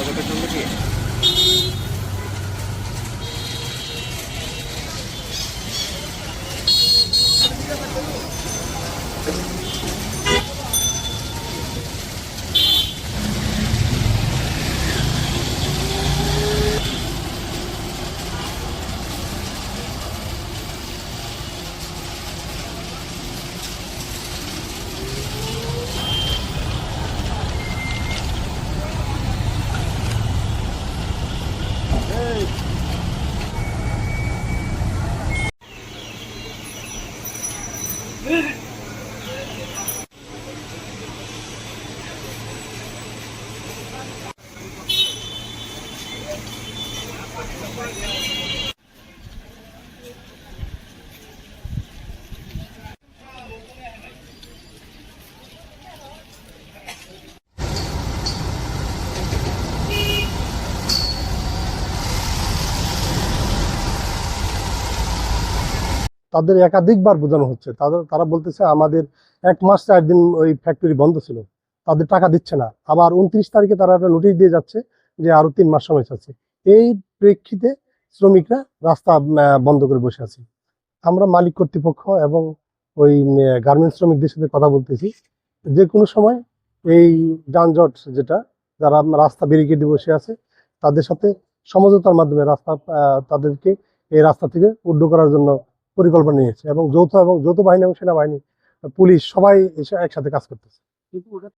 我这个猪不。তাদের একাধিকবার বোঝানো হচ্ছে। তাদের, তারা বলতেছে আমাদের এক মাস চার দিন ওই ফ্যাক্টরি বন্ধ ছিল। তাদের টাকা দিচ্ছে না। আবার উনত্রিশ তারিখে তারা একটা নোটিশ দিয়ে যাচ্ছে যে আরও তিন মাস সময় চাচ্ছে। এই প্রেক্ষিতে শ্রমিকরা রাস্তা বন্ধ করে বসে আছে। আমরা মালিক কর্তৃপক্ষ এবং ওই গার্মেন্টস শ্রমিকদের সাথে কথা বলতেছি। যে কোনো সময় এই যানজট যেটা, যারা রাস্তা ব্যারিকেডে বসে আছে, তাদের সাথে সমঝোতার মাধ্যমে রাস্তা তাদেরকে এই রাস্তা থেকে উড্ড করার জন্য পরিকল্পনা নিয়েছে এবং যৌথ এবং যৌথ বাহিনী এবং সেনাবাহিনী, পুলিশ সবাই এসে একসাথে কাজ করতেছে।